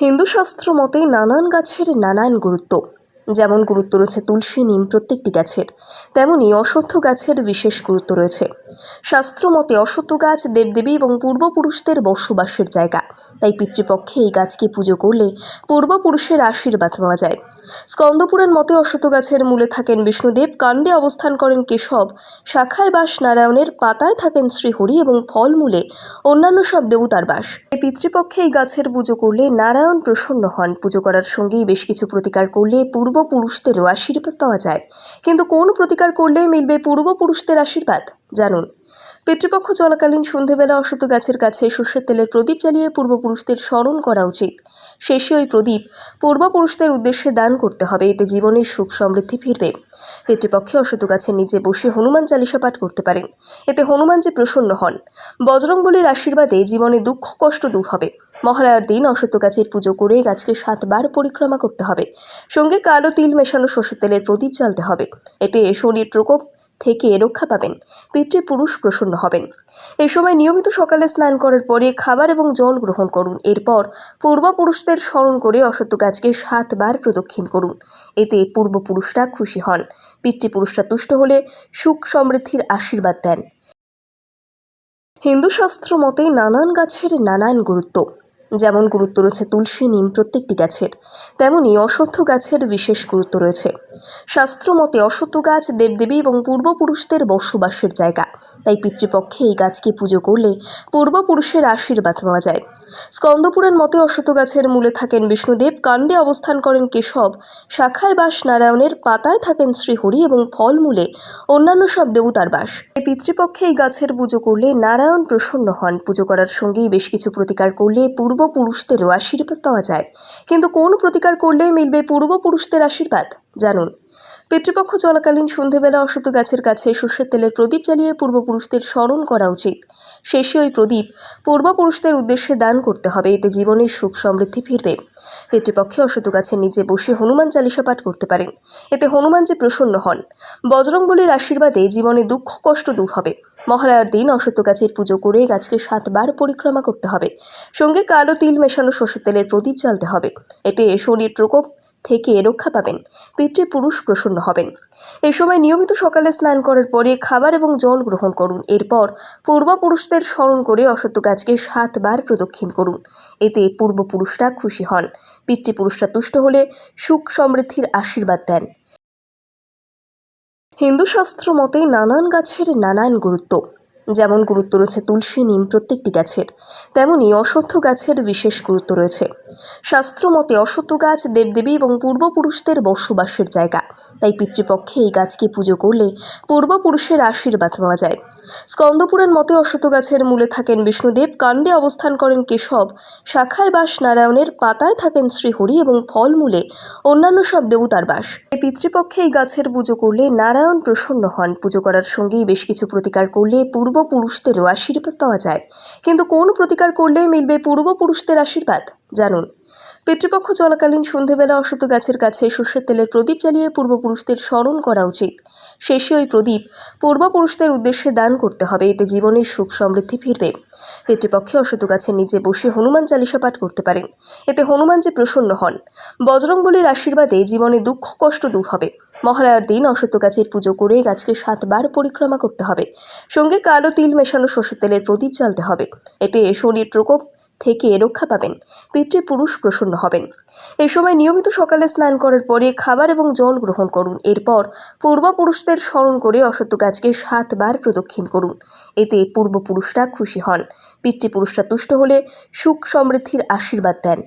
হিন্দু শাস্ত্র মতে নানান গাছের নানান গুরুত্ব। যেমন গুরুত্ব রয়েছে তুলসী নিম প্রত্যেকটি গাছের, তেমনি অশ্বত্থ গাছের বিশেষ গুরুত্ব রয়েছে। শাস্ত্র মতে অশ্বত্থ গাছ দেবদেবী এবং পূর্বপুরুষদের বসবাসের জায়গা। তাই পিতৃপক্ষে এই গাছকে পুজো করলে পূর্বপুরুষের আশীর্বাদ পাওয়া যায়। স্কন্দপুরাণ মতে অশ্বত্থ গাছের মূলে থাকেন বিষ্ণুদেব, কাণ্ডে অবস্থান করেন কেশব, শাখায় বাস নারায়ণের পাতায় থাকেন শ্রীহরি এবং ফলমূলে অন্যান্য সব দেবতার বাস। এই পিতৃপক্ষে এই গাছের পুজো করলে নারায়ণ প্রসন্ন হন। পুজো করার সঙ্গেই বেশ কিছু প্রতিকার করলে পূর্বপুরুষদেরও আশীর্বাদ পাওয়া যায়। কিন্তু কোন প্রতিকার করলে মিলবে পূর্বপুরুষদের আশীর্বাদ? জানুন। পিতৃপক্ষ চলাকালীন সন্ধেবেলা অশ্বত্থ গাছের কাছে সর্ষের তেলের প্রদীপ জ্বালিয়ে পূর্বপুরুষদের স্মরণ করা উচিত। শেষে ওই প্রদীপ পূর্বপুরুষদের উদ্দেশ্যে দান করতে হবে, এতে জীবনের সুখ সমৃদ্ধি ফিরবে। পিতৃপক্ষে অশ্বত্থ গাছের নিচে বসে হনুমান চালিসা পাঠ করতে পারেন। এতে হনুমান যে প্রসন্ন হন, বজরংবলীর আশীর্বাদে জীবনে দুঃখ কষ্ট দূর হবে। মহালয়ার দিন অশ্বত্থ গাছের পুজো করে গাছকে সাতবার পরিক্রমা করতে হবে। সঙ্গে কালো তিল মেশানো সর্ষের তেলের প্রদীপ জ্বালতে হবে। এতে শরীর প্রকোপ থেকে রক্ষা পাবেন, পিতৃপুরুষ প্রসন্ন হবেন। এ সময় নিয়মিত সকালে স্নান করার পরে খাবার এবং জল গ্রহণ করুন। এরপর পূর্বপুরুষদের স্মরণ করে অশ্বত্থ গাছকে সাতবার প্রদক্ষিণ করুন। এতে পূর্বপুরুষরা খুশি হন। পিতৃপুরুষরা তুষ্ট হলে সুখ সমৃদ্ধির আশীর্বাদ দেন। হিন্দু শাস্ত্র মতে নানান গাছের নানান গুরুত্ব। যেমন গুরুত্ব রয়েছে তুলসী নিম প্রত্যেকটি গাছের, তেমনি অশ্বত্থ গাছের বিশেষ গুরুত্ব রয়েছে। শাস্ত্র মতে অশ্বত্থ গাছ দেবদেবী এবং পূর্বপুরুষদের বসবাসের জায়গা। তাই পিতৃপক্ষে এই গাছকে পুজো করলে পূর্বপুরুষের আশীর্বাদ পাওয়া যায়। স্কন্দপুরাণ মতে অশ্বত্থ গাছের মূলে থাকেন বিষ্ণুদেব, কাণ্ডে অবস্থান করেন কেশব, শাখায় বাস নারায়ণের পাতায় থাকেন শ্রীহরি এবং ফলমূলে অন্যান্য সব দেবতার বাস। এই পিতৃপক্ষে এই গাছের পুজো করলে নারায়ণ প্রসন্ন হন। পুজো করার সঙ্গেই বেশ কিছু প্রতিকার করলে পূর্বপুরুষদেরও আশীর্বাদ পাওয়া যায়। কিন্তু কোন প্রতিকার করলে মিলবে পূর্বপুরুষদের আশীর্বাদ? জানুন। পিতৃপক্ষ চলাকালীন সন্ধেবেলা অশ্বত্থ গাছের কাছে সর্ষের তেলের প্রদীপ জ্বালিয়ে পূর্বপুরুষদের স্মরণ করা উচিত। শেষে ওই প্রদীপ পূর্বপুরুষদের উদ্দেশ্যে দান করতে হবে, এতে জীবনের সুখ সমৃদ্ধি ফিরবে। পিতৃপক্ষে অশ্বত্থ গাছের নিচে বসে হনুমান চালিসা পাঠ করতে পারেন। এতে হনুমান যে প্রসন্ন হন। বজরংবলীর আশীর্বাদে জীবনে দুঃখ কষ্ট দূর হবে। মহালয়ার দিন অশ্বত্থ গাছের পুজো করে গাছকে সাতবার পরিক্রমা করতে হবে। সঙ্গে কালো তিল মেশানো সর্ষের তেলের প্রদীপ জ্বালতে হবে। এতে শরীর প্রকোপ থেকে রক্ষা পাবেন। পিতৃপুরুষ প্রসন্ন হবেন। এ সময় নিয়মিত সকালে স্নান করার পরে খাবার এবং জল গ্রহণ করুন। এরপর পূর্বপুরুষদের স্মরণ করে অশ্বত্থ গাছকে সাতবার প্রদক্ষিণ করুন। এতে পূর্বপুরুষরা খুশি হন। পিতৃপুরুষরা তুষ্ট হলে সুখ সমৃদ্ধির আশীর্বাদ দেন। হিন্দু শাস্ত্র মতে নানান গাছের নানান গুরুত্ব। যেমন গুরুত্ব রয়েছে তুলসী নিম প্রত্যেকটি গাছের, তেমনি অশ্বত্থ গাছের বিশেষ গুরুত্ব রয়েছে। শাস্ত্র মতে অশ্বত্থ গাছ দেবদেবী এবং পূর্বপুরুষদের বসবাসের জায়গা। তাই পিতৃপক্ষে এই গাছকে পুজো করলে পূর্বপুরুষের আশীর্বাদ পাওয়া যায়। স্কন্দপুরের মতে অশ্বত্থ গাছের মূলে থাকেন বিষ্ণুদেব, কাণ্ডে অবস্থান করেন কেশব, শাখায় বাস নারায়ণের পাতায় থাকেন শ্রীহরি এবং ফলমূলে অন্যান্য সব দেবতার বাস। এই পিতৃপক্ষে এই গাছের পুজো করলে নারায়ণ প্রসন্ন হন। পুজো করার সঙ্গেই বেশ কিছু প্রতিকার করলে পূর্বপুরুষদেরও আশীর্বাদ পাওয়া যায়। কিন্তু কোন প্রতিকার করলে মিলবে পূর্বপুরুষদের আশীর্বাদ? জানুন। পিতৃপক্ষ চলাকালীন সন্ধেবেলা অশ্বত্থ গাছের কাছে সর্ষের তেলের প্রদীপ জ্বালিয়ে পূর্বপুরুষদের স্মরণ করা উচিত। শেষে ওই প্রদীপ পূর্বপুরুষদের উদ্দেশ্যে দান করতে হবে। এতে জীবনের সুখ সমৃদ্ধি ফিরবে। পিতৃপক্ষে অশ্বত্থ গাছের নিচে বসে হনুমান চালিসা পাঠ করতে পারেন। এতে হনুমান যে প্রসন্ন হন। বজরংবলীর আশীর্বাদে জীবনে দুঃখ কষ্ট দূর হবে। মহালয়ার দিন অশ্বত্থ গাছের পুজো করে গাছকে সাতবার পরিক্রমা করতে হবে। সঙ্গে কালো তিল মেশানো সর্ষের তেলের প্রদীপ জ্বালতে হবে। এতে শরীর প্রকোপ থেকে রক্ষা পাবেন, পিতৃপুরুষ প্রসন্ন হবেন। এ সময় নিয়মিত সকালে স্নান করার পরে খাবার এবং জল গ্রহণ করুন। এরপর পূর্বপুরুষদের স্মরণ করে অশ্বত্থ গাছকে সাতবার প্রদক্ষিণ করুন। এতে পূর্বপুরুষরা খুশি হন। পিতৃপুরুষরা তুষ্ট হলে সুখ সমৃদ্ধির আশীর্বাদ দেন।